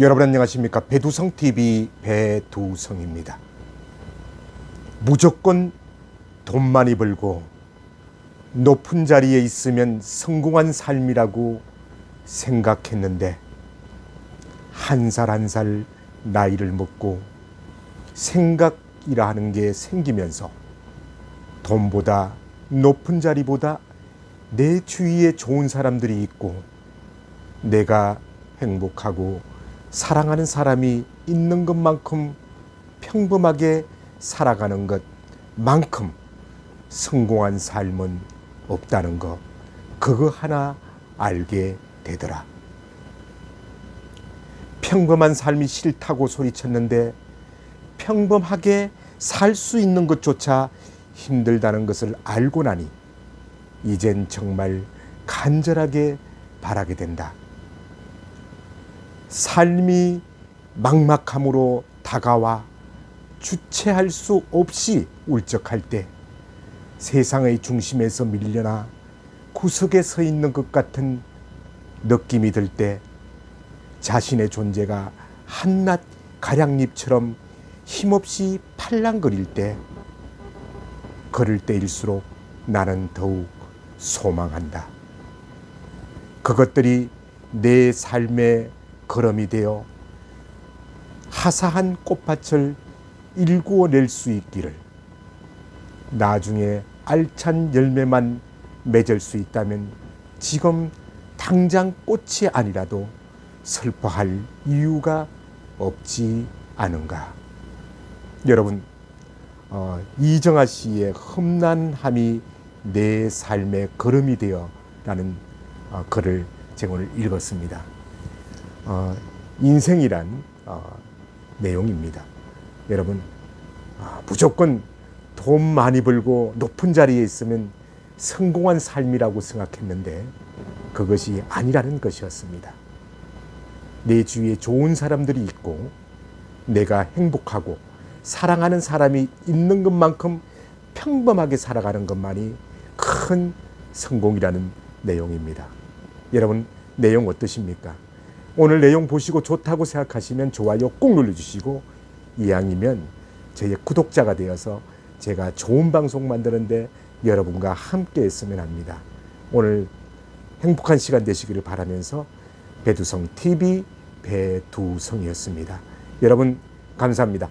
여러분 안녕하십니까 배두성 TV 배두성입니다. 무조건 돈 많이 벌고 높은 자리에 있으면 성공한 삶이라고 생각했는데 한 살 한 살 나이를 먹고 생각이라 하는 게 생기면서 돈보다 높은 자리보다 내 주위에 좋은 사람들이 있고 내가 행복하고 사랑하는 사람이 있는 것만큼 평범하게 살아가는 것만큼 성공한 삶은 없다는 것 그거 하나 알게 되더라. 평범한 삶이 싫다고 소리쳤는데 평범하게 살 수 있는 것조차 힘들다는 것을 알고 나니 이젠 정말 간절하게 바라게 된다. 삶이 막막함으로 다가와 주체할 수 없이 울적할 때 세상의 중심에서 밀려나 구석에 서 있는 것 같은 느낌이 들 때 자신의 존재가 한낱 가량잎처럼 힘없이 팔랑거릴 때 그럴 때일수록 나는 더욱 소망한다. 그것들이 내 삶의 걸음이 되어 하사한 꽃밭을 일구어낼 수 있기를 나중에 알찬 열매만 맺을 수 있다면 지금 당장 꽃이 아니라도 슬퍼할 이유가 없지 않은가. 여러분, 어, 이정아 씨의 험난함이 내 삶의 걸음이 되어 라는 어, 글을 제가 오늘 읽었습니다. 어, 인생이란 어, 내용입니다. 여러분 아, 무조건 돈 많이 벌고 높은 자리에 있으면 성공한 삶이라고 생각했는데 그것이 아니라는 것이었습니다. 내 주위에 좋은 사람들이 있고 내가 행복하고 사랑하는 사람이 있는 것만큼 평범하게 살아가는 것만이 큰 성공이라는 내용입니다. 여러분 내용 어떠십니까? 오늘 내용 보시고 좋다고 생각하시면 좋아요 꼭 눌러주시고 이왕이면 저의 구독자가 되어서 제가 좋은 방송 만드는데 여러분과 함께 했으면 합니다. 오늘 행복한 시간 되시기를 바라면서 배두성 TV 배두성이었습니다. 여러분 감사합니다.